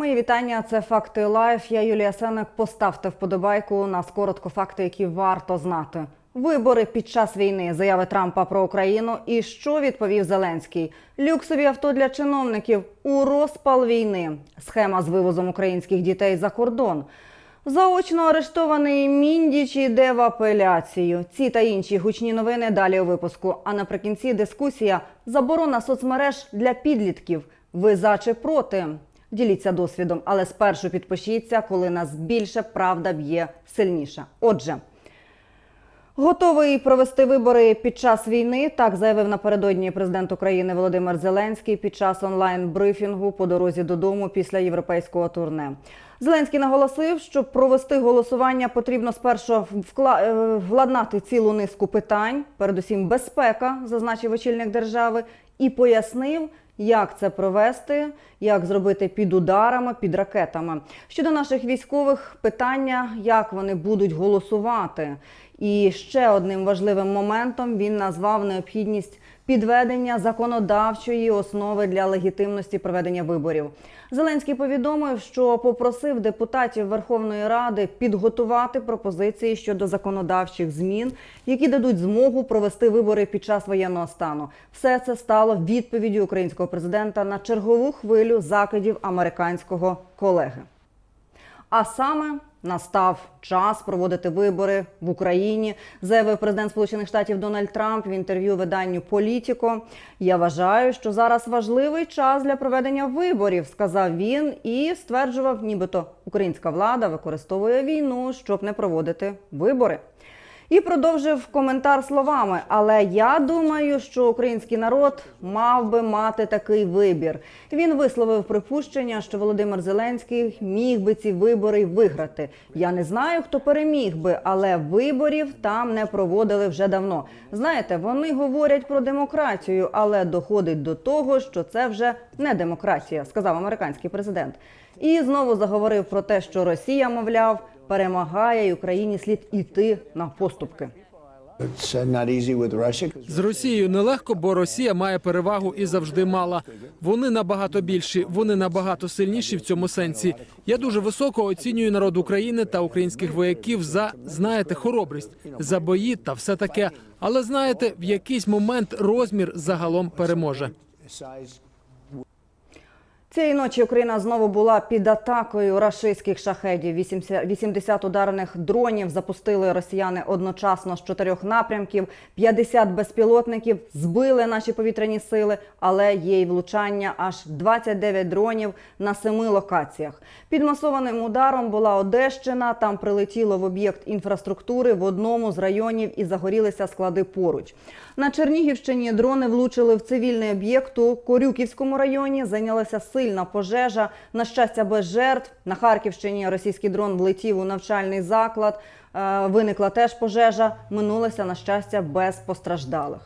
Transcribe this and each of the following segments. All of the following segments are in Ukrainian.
Мої вітання. Це факти лайф. Я Юлія Сенек. Поставте вподобайку. У нас коротко факти, які варто знати. Вибори під час війни, заяви Трампа про Україну і що відповів Зеленський. Люксові авто для чиновників у розпал війни. Схема з вивозом українських дітей за кордон. Заочно арештований Міндіч йде в апеляцію. Ці та інші гучні новини далі у випуску. А наприкінці дискусія заборона соцмереж для підлітків. Ви за чи проти? Діліться досвідом, але спершу підпишіться, коли нас більше правда б'є сильніше. Отже. Готовий провести вибори під час війни. Так заявив напередодні президент України Володимир Зеленський під час онлайн-брифінгу по дорозі додому після європейського турне. Зеленський наголосив, що провести голосування потрібно спершу е, владнати цілу низку питань, передусім безпека, зазначив очільник держави, і пояснив, як це провести, як зробити під ударами, під ракетами. Щодо наших військових питання, як вони будуть голосувати. І ще одним важливим моментом він назвав необхідність підведення законодавчої основи для легітимності проведення виборів. Зеленський повідомив, що попросив депутатів Верховної Ради підготувати пропозиції щодо законодавчих змін, які дадуть змогу провести вибори під час воєнного стану. Все це стало відповіддю українського президента на чергову хвилю закидів американського колеги. А саме настав час проводити вибори в Україні, заявив президент Сполучених Штатів Дональд Трамп в інтерв'ю виданню Політіко. Я вважаю, що зараз важливий час для проведення виборів, сказав він і стверджував, нібито українська влада використовує війну, щоб не проводити вибори. І продовжив коментар словами: але я думаю, що український народ мав би мати такий вибір. Він висловив припущення, що Володимир Зеленський міг би ці вибори виграти. Я не знаю, хто переміг би, але виборів там не проводили вже давно. Знаєте, вони говорять про демократію, але доходить до того, що це вже не демократія, сказав американський президент. І знову заговорив про те, що Росія, мовляв, перемагає і Україні слід іти на поступки. Uh, З Росією нелегко, бо Росія має перевагу і завжди мала. Вони набагато більші, вони набагато сильніші в цьому сенсі. Я дуже високо оцінюю народ України та українських вояків за знаєте хоробрість, за бої та все таке. Але знаєте, в якийсь момент розмір загалом переможе. Цієї ночі Україна знову була під атакою рашистських шахедів. 80 80 ударних дронів запустили росіяни одночасно з чотирьох напрямків. 50 безпілотників збили наші повітряні сили, але є й влучання аж 29 дронів на семи локаціях. Під масованим ударом була Одещина. Там прилетіло в об'єкт інфраструктури в одному з районів і загорілися склади поруч. На Чернігівщині дрони влучили в цивільний об'єкт у Корюківському районі. Зайнялася сильна пожежа. На щастя, без жертв. На Харківщині російський дрон влетів у навчальний заклад. Е, Виникла теж пожежа. Минулося на щастя без постраждалих.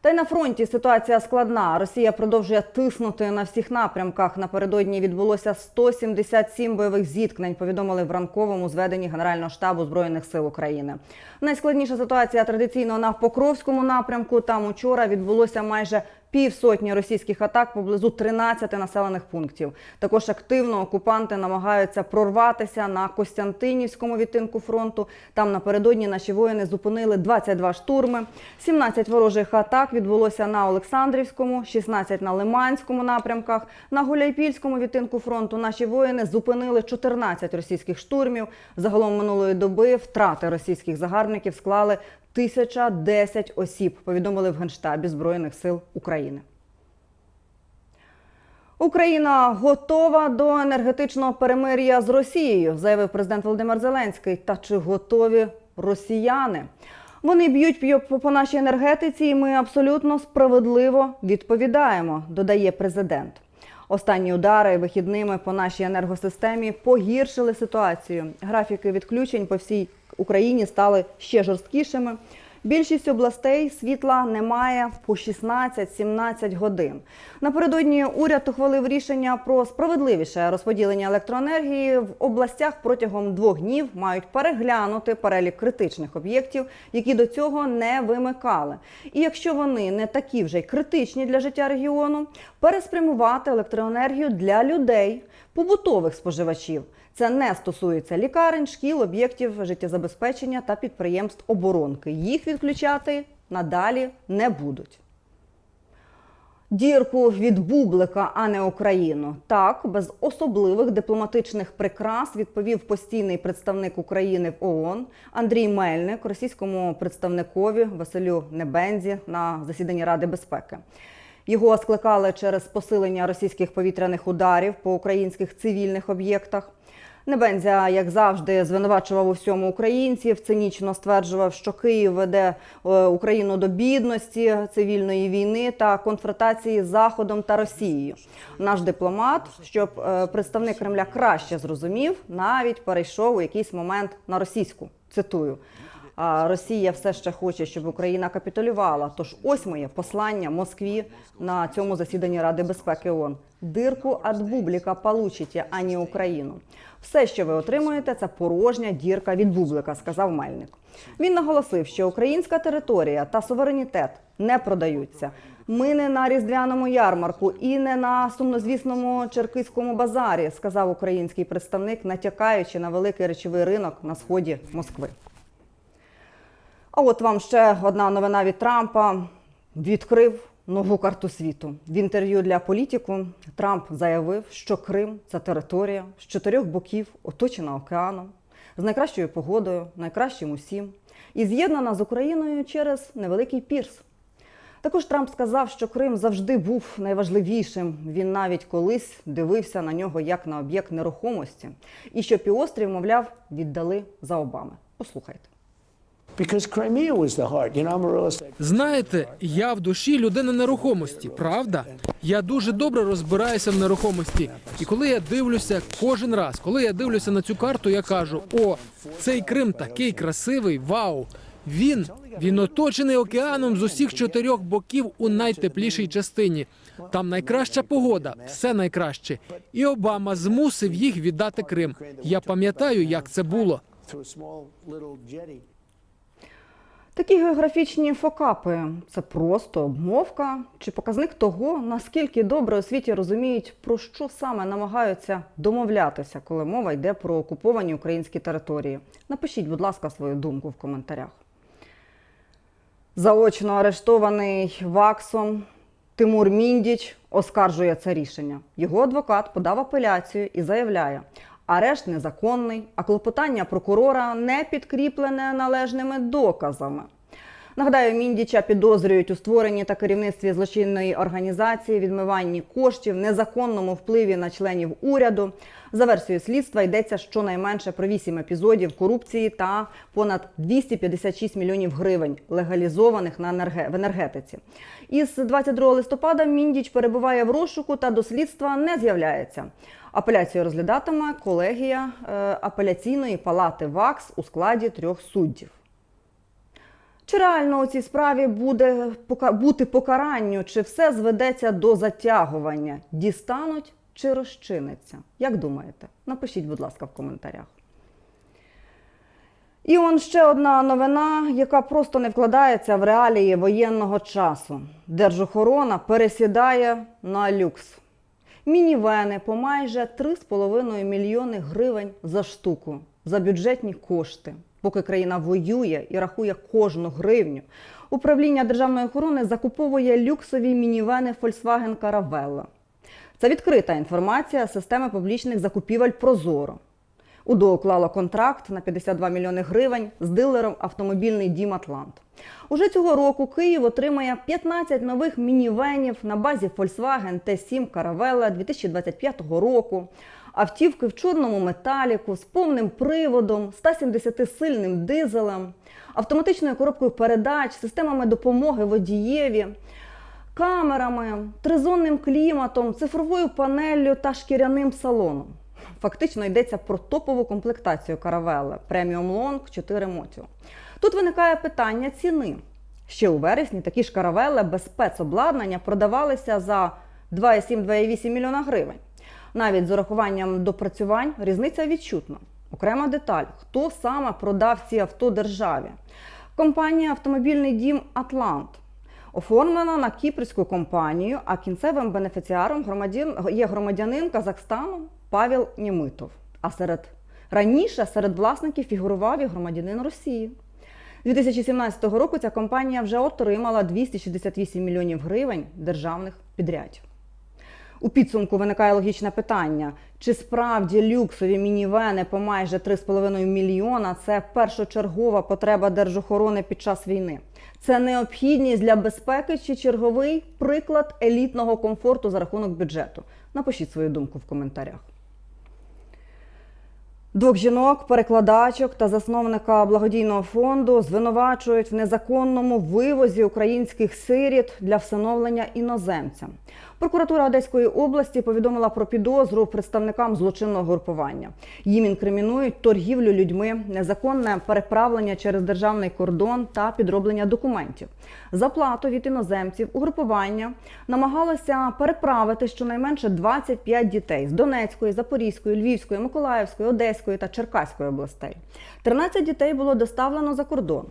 Та й на фронті ситуація складна. Росія продовжує тиснути на всіх напрямках. Напередодні відбулося 177 бойових зіткнень. Повідомили в ранковому зведенні Генерального штабу збройних сил України. Найскладніша ситуація традиційно на Покровському напрямку. Там учора відбулося майже півсотні російських атак поблизу 13 населених пунктів. Також активно окупанти намагаються прорватися на Костянтинівському відтинку фронту. Там напередодні наші воїни зупинили 22 штурми. 17 ворожих атак відбулося на Олександрівському, 16 на Лиманському напрямках. На Гуляйпільському відтинку фронту наші воїни зупинили 14 російських штурмів. Загалом минулої доби втрати російських загарбників склали 1010 осіб, повідомили в Генштабі Збройних сил України. Україна готова до енергетичного перемир'я з Росією, заявив президент Володимир Зеленський. Та чи готові росіяни? Вони б'ють по нашій енергетиці, і ми абсолютно справедливо відповідаємо, додає президент. Останні удари вихідними по нашій енергосистемі погіршили ситуацію. Графіки відключень по всій Україні стали ще жорсткішими. Більшість областей світла немає по 16-17 годин. Напередодні уряд ухвалив рішення про справедливіше розподілення електроенергії. В областях протягом двох днів мають переглянути перелік критичних об'єктів, які до цього не вимикали. І якщо вони не такі вже й критичні для життя регіону, переспрямувати електроенергію для людей, побутових споживачів. Це не стосується лікарень, шкіл, об'єктів життєзабезпечення та підприємств оборонки. Їх відключати надалі не будуть. Дірку від бублика, а не Україну. Так, без особливих дипломатичних прикрас відповів постійний представник України в ООН Андрій Мельник російському представникові Василю Небензі на засіданні Ради безпеки. Його скликали через посилення російських повітряних ударів по українських цивільних об'єктах. Небензя, як завжди, звинувачував у всьому українців. Цинічно стверджував, що Київ веде е, Україну до бідності, цивільної війни та конфронтації з Заходом та Росією. Наш дипломат, щоб е, представник Кремля краще зрозумів, навіть перейшов у якийсь момент на російську. Цитую. Росія все ще хоче, щоб Україна капітулювала. Тож ось моє послання Москві на цьому засіданні Ради безпеки ООН. Дирку від бубліка получите, а не Україну. Все, що ви отримуєте, це порожня дірка від бублика, сказав Мельник. Він наголосив, що українська територія та суверенітет не продаються. Ми не на різдвяному ярмарку і не на сумнозвісному черкиському базарі, сказав український представник, натякаючи на великий речовий ринок на сході Москви. А от вам ще одна новина від Трампа. Відкрив нову карту світу. В інтерв'ю для політику Трамп заявив, що Крим це територія з чотирьох боків, оточена океаном, з найкращою погодою, найкращим усім, і з'єднана з Україною через невеликий пірс. Також Трамп сказав, що Крим завжди був найважливішим. Він навіть колись дивився на нього як на об'єкт нерухомості, і що півострів, мовляв, віддали за Обами. Послухайте. Знаєте, я в душі людина нерухомості, правда? Я дуже добре розбираюся в нерухомості. І коли я дивлюся кожен раз, коли я дивлюся на цю карту, я кажу: о, цей Крим такий красивий, вау! Він він оточений океаном з усіх чотирьох боків у найтеплішій частині. Там найкраща погода, все найкраще. І Обама змусив їх віддати Крим. Я пам'ятаю, як це було. Такі географічні фокапи це просто обмовка чи показник того, наскільки добре у світі розуміють, про що саме намагаються домовлятися, коли мова йде про окуповані українські території. Напишіть, будь ласка, свою думку в коментарях. Заочно арештований ВАКСом Тимур Міндіч оскаржує це рішення. Його адвокат подав апеляцію і заявляє, арешт незаконний, а клопотання прокурора не підкріплене належними доказами. Нагадаю, Міндіча підозрюють у створенні та керівництві злочинної організації, відмиванні коштів, незаконному впливі на членів уряду. За версією слідства йдеться щонайменше про 8 епізодів корупції та понад 256 мільйонів гривень, легалізованих на енерге- в енергетиці. Із 22 листопада Міндіч перебуває в розшуку та до слідства не з'являється. Апеляцію розглядатиме колегія е, апеляційної палати ВАКС у складі трьох суддів. Чи реально у цій справі буде бути покаранню, чи все зведеться до затягування? Дістануть чи розчиниться? Як думаєте? Напишіть, будь ласка, в коментарях. І он ще одна новина, яка просто не вкладається в реалії воєнного часу. Держохорона пересідає на люкс. Мінівени по майже 3,5 мільйони гривень за штуку за бюджетні кошти. Поки країна воює і рахує кожну гривню. Управління державної охорони закуповує люксові мінівени Volkswagen Caravella. Це відкрита інформація системи публічних закупівель Прозоро. УДО уклало контракт на 52 мільйони гривень з дилером автомобільний Дім Атлант. Уже цього року Київ отримає 15 нових мінівенів на базі Volkswagen T7 Caravella 2025 року. Автівки в чорному металіку з повним приводом, 170-сильним дизелем, автоматичною коробкою передач, системами допомоги водієві, камерами, тризонним кліматом, цифровою панеллю та шкіряним салоном. Фактично йдеться про топову комплектацію каравели преміум лонг 4 Мотіо. Тут виникає питання ціни. Ще у вересні такі ж каравели без спецобладнання продавалися за 2,7-2,8 мільйона гривень. Навіть з урахуванням допрацювань різниця відчутна. Окрема деталь: хто саме продав ці авто державі? Компанія Автомобільний дім Атлант. Оформлена на кіпрську компанію, а кінцевим бенефіціаром є громадянин Казахстану Павел Німитов. А серед раніше серед власників фігурував і громадянин Росії. 2017 року ця компанія вже отримала 268 мільйонів гривень державних підрядів. У підсумку виникає логічне питання: чи справді люксові мінівени по майже 3,5 мільйона це першочергова потреба держохорони під час війни? Це необхідність для безпеки чи черговий приклад елітного комфорту за рахунок бюджету? Напишіть свою думку в коментарях. Двох жінок, перекладачок та засновника благодійного фонду звинувачують в незаконному вивозі українських сиріт для всиновлення іноземцям. Прокуратура Одеської області повідомила про підозру представникам злочинного групування. Їм інкримінують торгівлю людьми, незаконне переправлення через державний кордон та підроблення документів. За плату від іноземців угрупування намагалося переправити щонайменше 25 дітей з Донецької, Запорізької, Львівської, Миколаївської, Одеської та Черкаської областей. 13 дітей було доставлено за кордон.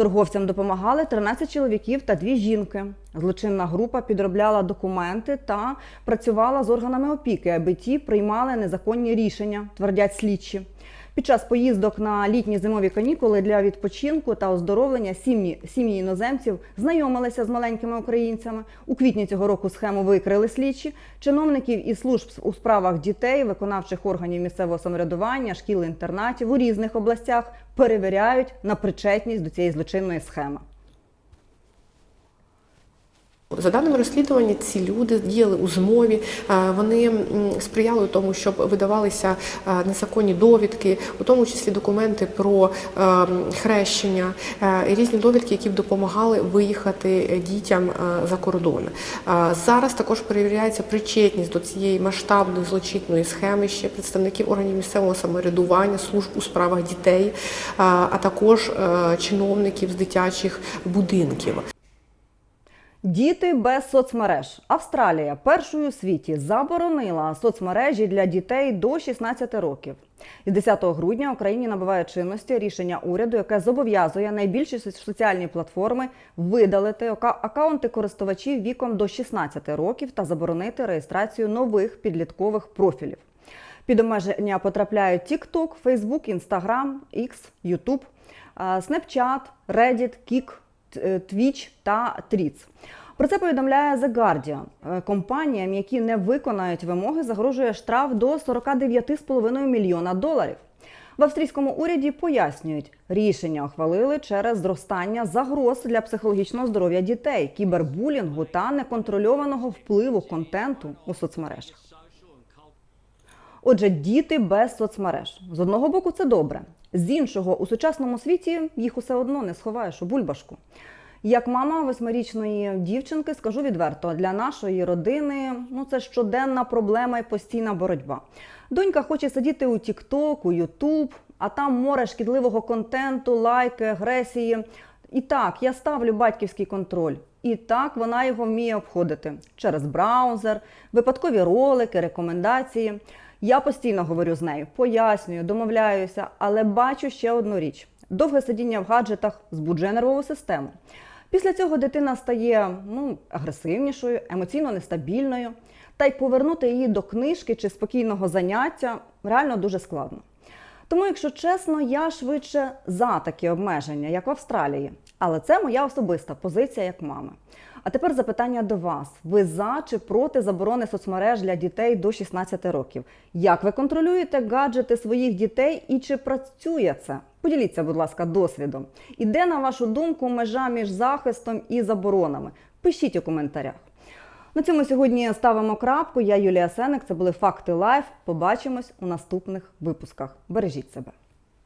Торговцям допомагали 13 чоловіків та дві жінки. Злочинна група підробляла документи та працювала з органами опіки, аби ті приймали незаконні рішення, твердять слідчі. Під час поїздок на літні зимові канікули для відпочинку та оздоровлення сім'ї сім'ї іноземців знайомилися з маленькими українцями. У квітні цього року схему викрили слідчі. Чиновників і служб у справах дітей, виконавчих органів місцевого самоврядування, шкіл інтернатів у різних областях перевіряють на причетність до цієї злочинної схеми. За даними розслідування, ці люди діяли у змові. е, Вони сприяли тому, щоб видавалися е, незаконні довідки, у тому числі документи про е, хрещення і різні довідки, які б допомагали виїхати дітям за кордон. Зараз також перевіряється причетність до цієї масштабної злочинної схеми ще представників органів місцевого самоврядування, служб у справах дітей, а також чиновників з дитячих будинків. Діти без соцмереж. Австралія першою у світі заборонила соцмережі для дітей до 16 років. Із 10 грудня Україні набуває чинності рішення уряду, яке зобов'язує найбільші соціальні платформи видалити ака- акаунти користувачів віком до 16 років та заборонити реєстрацію нових підліткових профілів. Під обмеження потрапляють TikTok, Facebook, Instagram, X, YouTube, Snapchat, Reddit, Kik, Twitch та Threads. Про це повідомляє The Guardian. Е, Компаніям, які не виконають вимоги, загрожує штраф до 49,5 мільйона доларів. В австрійському уряді пояснюють, рішення ухвалили через зростання загроз для психологічного здоров'я дітей, кібербулінгу та неконтрольованого впливу контенту у соцмережах. Отже, діти без соцмереж. З одного боку, це добре. З іншого, у сучасному світі їх усе одно не сховаєш у бульбашку. Як мама восьмирічної дівчинки, скажу відверто, для нашої родини ну це щоденна проблема і постійна боротьба. Донька хоче сидіти у TikTok, у YouTube, а там море шкідливого контенту, лайки, агресії. І так, я ставлю батьківський контроль. І так вона його вміє обходити через браузер, випадкові ролики, рекомендації. Я постійно говорю з нею, пояснюю, домовляюся, але бачу ще одну річ: довге сидіння в гаджетах збуджує нервову систему. Після цього дитина стає ну, агресивнішою, емоційно нестабільною, та й повернути її до книжки чи спокійного заняття реально дуже складно. Тому, якщо чесно, я швидше за такі обмеження, як в Австралії. Але це моя особиста позиція як мами. А тепер запитання до вас: ви за чи проти заборони соцмереж для дітей до 16 років? Як ви контролюєте гаджети своїх дітей і чи працює це? Поділіться, будь ласка, досвідом. І де, на вашу думку, межа між захистом і заборонами? Пишіть у коментарях. На цьому сьогодні ставимо крапку. Я Юлія Сеник. Це були факти лайф. Побачимось у наступних випусках. Бережіть себе.